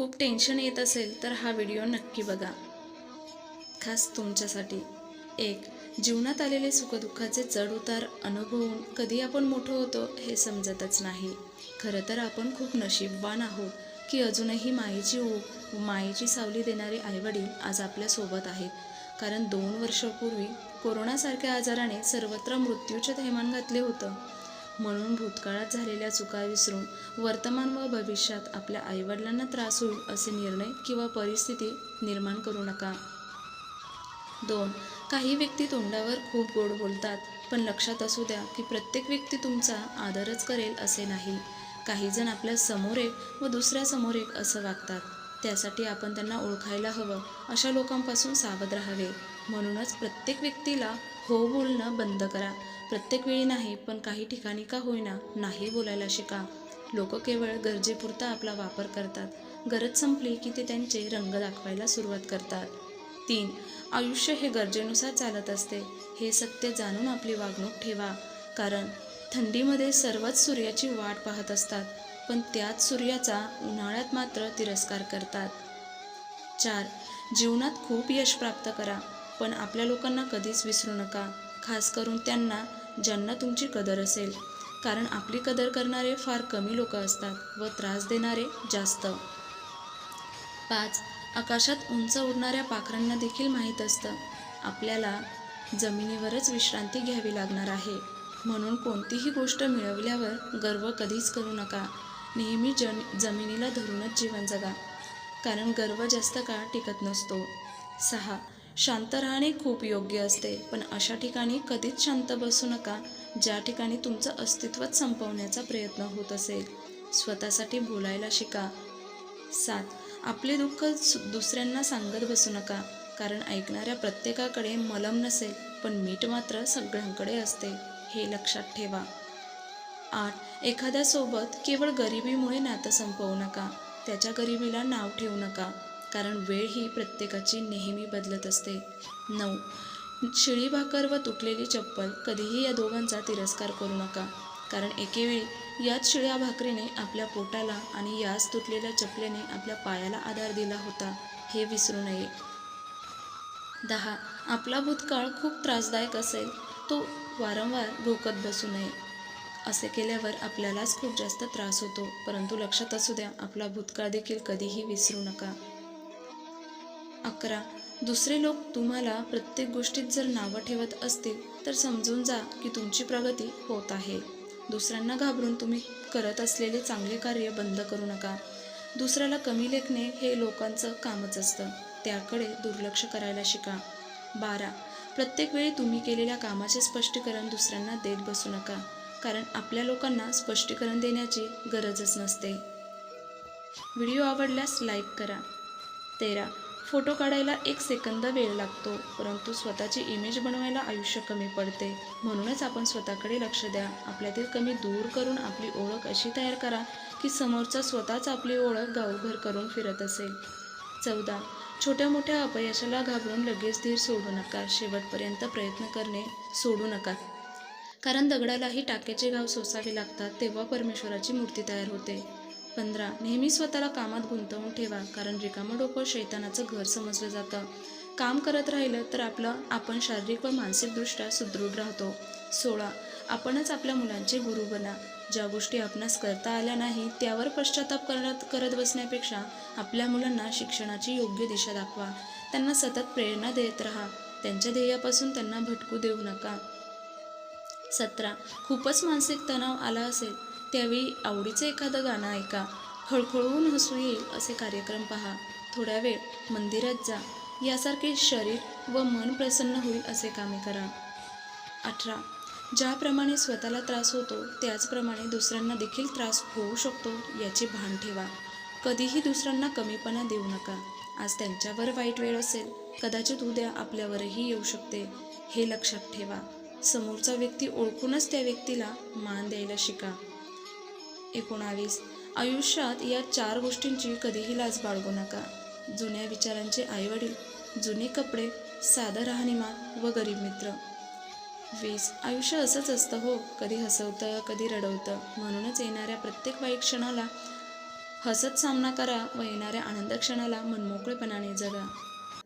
खूप टेन्शन येत असेल तर हा व्हिडिओ नक्की बघा. खास तुमच्यासाठी. एक जीवनात आलेले सुखदुःखाचे चढउतार अनुभवून कधी आपण मोठं होतो हे समजतच नाही. खरं तर आपण खूप नशीबवान आहोत की अजूनही माईची ऊब माईची सावली देणारे आईवडील आज आपल्यासोबत आहेत. कारण दोन वर्षापूर्वी कोरोनासारख्या आजाराने सर्वत्र मृत्यूचे थैमान घातले होतं. म्हणून भूतकाळात झालेल्या चुका विसरून वर्तमान व भविष्यात आपल्या आईवडिलांना त्रास होईल असे निर्णय किंवा परिस्थिती निर्माण करू नका. दोन काही व्यक्ती तोंडावर खूप गोड बोलतात पण लक्षात असू द्या की प्रत्येक व्यक्ती तुमचा आदरच करेल असे नाही. काही जण आपल्यासमोर एक व दुसऱ्या समोर एक असं वागतात. त्यासाठी आपण त्यांना ओळखायला हवं अशा लोकांपासून सावध राहावे. म्हणूनच प्रत्येक व्यक्तीला हो बोलणं बंद करा. प्रत्येक वेळी नाही पण काही ठिकाणी का होईना नाही बोलायला शिका. लोक केवळ गरजेपुरता आपला वापर करतात. गरज संपली की ते त्यांचे रंग दाखवायला सुरुवात करतात. तीन आयुष्य हे गरजेनुसार चालत असते. हे सत्य जाणून आपली वागणूक ठेवा. कारण थंडीमध्ये सर्वच सूर्याची वाट पाहत असतात पण त्याच सूर्याचा उन्हाळ्यात मात्र तिरस्कार करतात. चार जीवनात खूप यश प्राप्त करा. पण आपल्या लोकांना कधीच विसरू नका खास करून त्यांना ज्यांना तुमची कदर असेल. कारण आपली कदर करणारे फार कमी लोक असतात व त्रास देणारे जास्त. पाच आकाशात उंच उडणाऱ्या पाखरांना देखील माहीत असतं. आपल्याला जमिनीवरच विश्रांती घ्यावी लागणार आहे. म्हणून कोणतीही गोष्ट मिळवल्यावर गर्व कधीच करू नका. नेहमी जन जमिनीला धरूनच जीवन जगा. कारण गर्व जास्त काळ टिकत नसतो. सहा शांत राहणे खूप योग्य असते. पण अशा ठिकाणी कधीच शांत बसू नका ज्या ठिकाणी तुमचं अस्तित्वच संपवण्याचा प्रयत्न होत असेल. स्वतःसाठी बोलायला शिका. सात. आपले दुःख सु- दुसऱ्यांना सांगत बसू नका कारण ऐकणाऱ्या प्रत्येकाकडे मलम नसेल पण मीठ मात्र सगळ्यांकडे असते हे लक्षात ठेवा. आठ. एखाद्यासोबत केवळ गरिबीमुळे नातं संपवू नका त्याच्या गरिबीला नाव ठेवू नका. कारण वेळ ही प्रत्येकाची नेहमी बदलत असते. नऊ. शिळी भाकर व तुटलेली चप्पल कधीही या दोघांचा तिरस्कार करू नका. कारण एकेवेळी याच शिळ्या भाकरीने आपल्या पोटाला आणि याच तुटलेल्या चपलेने आपल्या पायाला आधार दिला होता. हे विसरू नये. दहा. आपला भूतकाळ खूप त्रासदायक असेल. तो वारंवार भोकत बसू नये. असे केल्यावर आपल्यालाच खूप जास्त त्रास होतो. परंतु लक्षात असू द्या आपला भूतकाळ देखील कधीही विसरू नका. अकरा. दुसरे लोक तुम्हाला प्रत्येक गोष्टीत जर नावं ठेवत असतील तर समजून जा की तुमची प्रगती होत आहे. दुसऱ्यांना घाबरून तुम्ही करत असलेले चांगले कार्य बंद करू नका. दुसऱ्याला कमी लेखणे हे लोकांचं कामच असतं. त्याकडे दुर्लक्ष करायला शिका. बारा. प्रत्येक वेळी तुम्ही केलेल्या कामाचे स्पष्टीकरण दुसऱ्यांना देत बसू नका कारण आपल्या लोकांना स्पष्टीकरण देण्याची गरजच नसते. व्हिडिओ आवडल्यास लाईक करा. तेरा. फोटो काढायला एक सेकंद वेळ लागतो परंतु स्वतःची इमेज बनवायला आयुष्य कमी पडते. म्हणूनच आपण स्वतःकडे लक्ष द्या. आपल्यातील कमी दूर करून आपली ओळख अशी तयार करा की समोरचा स्वतःच आपली ओळख गावभर करून फिरत असेल. चौदा. छोट्या मोठ्या अपयशाला घाबरून लगेच धीर सोडू नका. शेवटपर्यंत प्रयत्न करणे सोडू नका. कारण दगडालाही टाक्याचे घाव सोसावे लागतात तेव्हा परमेश्वराची मूर्ती तयार होते. पंधरा. नेहमी स्वतःला कामात गुंतवून ठेवा कारण रिकामं डोकं शैतानाचं घर समजलं जातं. काम करत राहिलं तर आपलं आपण शारीरिक व मानसिकदृष्ट्या सुदृढ राहतो. सोळा. आपणच आपल्या मुलांचे गुरु बना. ज्या गोष्टी आपणास करता आल्या नाही त्यावर पश्चाताप करत करत बसण्यापेक्षा आपल्या मुलांना शिक्षणाची योग्य दिशा दाखवा. त्यांना सतत प्रेरणा देत राहा. त्यांच्या ध्येयापासून त्यांना भटकू देऊ नका. सतरा. खूपच मानसिक तणाव आला असेल त्यावेळी आवडीचं एखादं गाणं ऐका. खळखळून हसू येईल असे कार्यक्रम पहा. थोड्या वेळ मंदिरात जा. यासारखे शरीर व मन प्रसन्न होईल असे कामे करा. अठरा. ज्याप्रमाणे स्वतःला त्रास होतो त्याचप्रमाणे दुसऱ्यांना देखील त्रास होऊ शकतो याचे भान ठेवा. कधीही दुसऱ्यांना कमीपणा देऊ नका. आज त्यांच्यावर वाईट वेळ असेल. कदाचित उद्या आपल्यावरही येऊ शकते. हे लक्षात ठेवा. समोरचा व्यक्ती ओळखूनच त्या व्यक्तीला मान द्यायला शिका. एकोणावीस. आयुष्यात या चार गोष्टींची कधीही लाज बाळगू नका. जुन्या विचारांचे आईवडील जुने कपडे साधं राहणीमान व गरीब मित्र. वीस. आयुष्य असंच असतं हो कधी हसवतं कधी रडवतं. म्हणूनच येणाऱ्या प्रत्येक वाईट क्षणाला हसत सामना करा व येणाऱ्या आनंद क्षणाला मनमोकळेपणाने जगा.